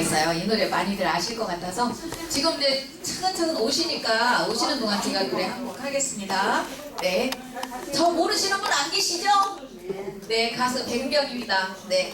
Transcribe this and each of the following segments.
있어요. 이 노래 많이들 아실 것 같아서 지금 이제 차근차근 오시니까 오시는 동안 제가 노래 한 곡 하겠습니다. 네, 저 모르시는 분 안 계시죠? 네, 가수 백명입니다. 네,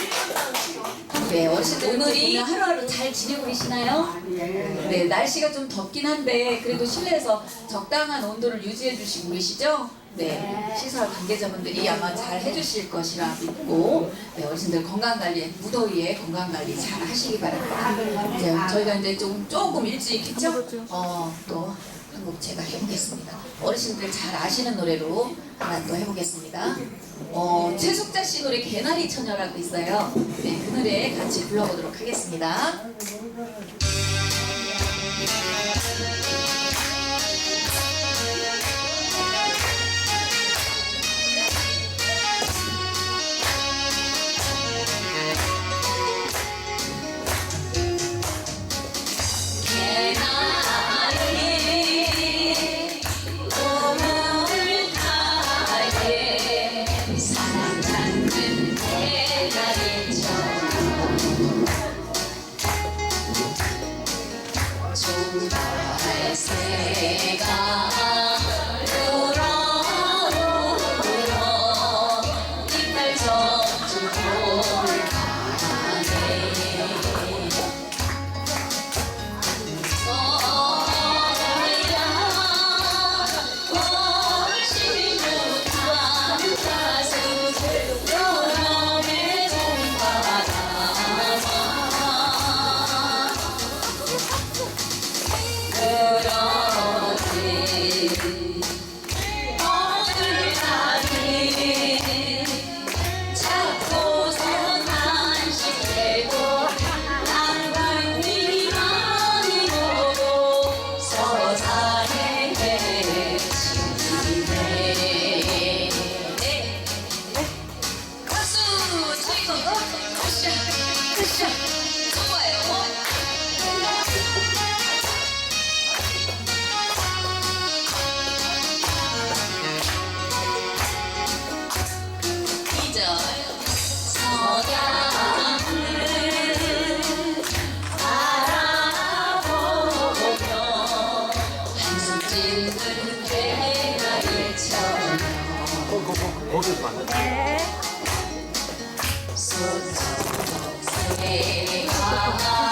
네. 네, 어르신들 오늘이 하루하루 잘 지내고 계시나요? 네, 날씨가 좀 덥긴 한데 그래도 실내에서 적당한 온도를 유지해 주시고 계시죠? 네, 시설 관계자분들이 아마 잘 해주실 것이라 믿고 네, 어르신들 건강관리, 무더위에 건강관리 잘 하시기 바랍니다. 이제 저희가 이제 좀 조금 일찍 했죠? 어, 또 한 곡 제가 해보겠습니다. 어르신들 잘 아시는 노래로 하나 또 해보겠습니다. 어, 최숙자 씨 노래 개나리 처녀라고 있어요. 네, 그 노래 같이 불러보도록 하겠습니다. 개나 거기서 만나. 소 Hare Hare